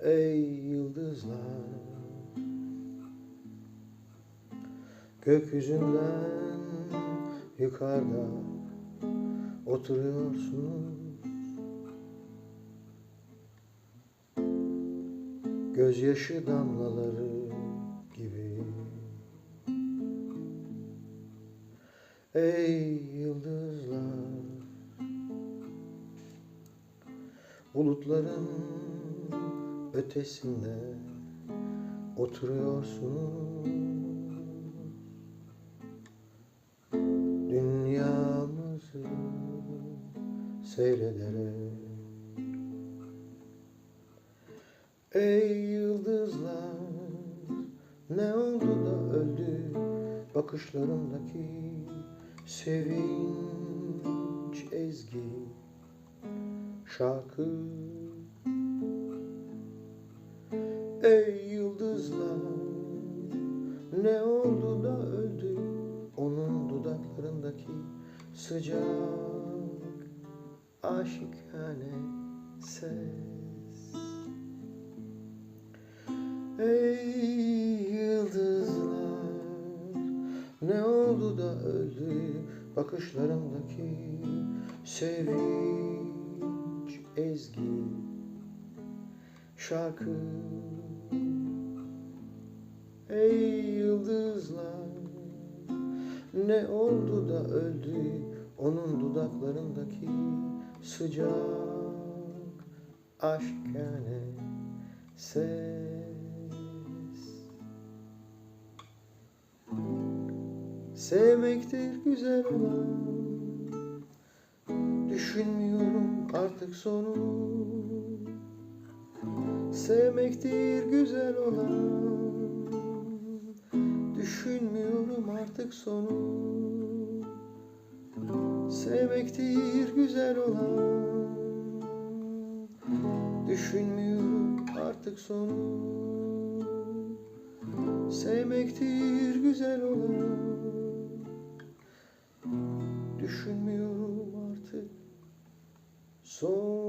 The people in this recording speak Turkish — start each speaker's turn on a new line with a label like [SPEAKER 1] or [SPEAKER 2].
[SPEAKER 1] Ey yıldızlar. Gökyüzünden yukarıda oturuyorsunuz Gözyaşı damlaları gibi. Ey yıldızlar. Bulutların ötesinde oturuyorsunuz. Dünyamızı seyrederek. Ey yıldızlar ne oldu da öldü bakışlarımdaki sevinç ezgi şarkı Ey yıldızlar ne oldu da öldü? Onun dudaklarındaki sıcak aşikane ses. Ey yıldızlar ne oldu da öldü? Bakışlarımdaki sevinç ezgi şarkı. Ey yıldızlar ne oldu da öldü onun dudaklarındaki sıcak aşkane ses? Sevmektir güzel olan Düşünmüyorum artık sonu Sevmektir güzel olan. Düşünmüyorum artık sonu. Sevmektir güzel olan. Düşünmüyorum artık sonu. Sevmektir güzel olan. Düşünmüyorum artık son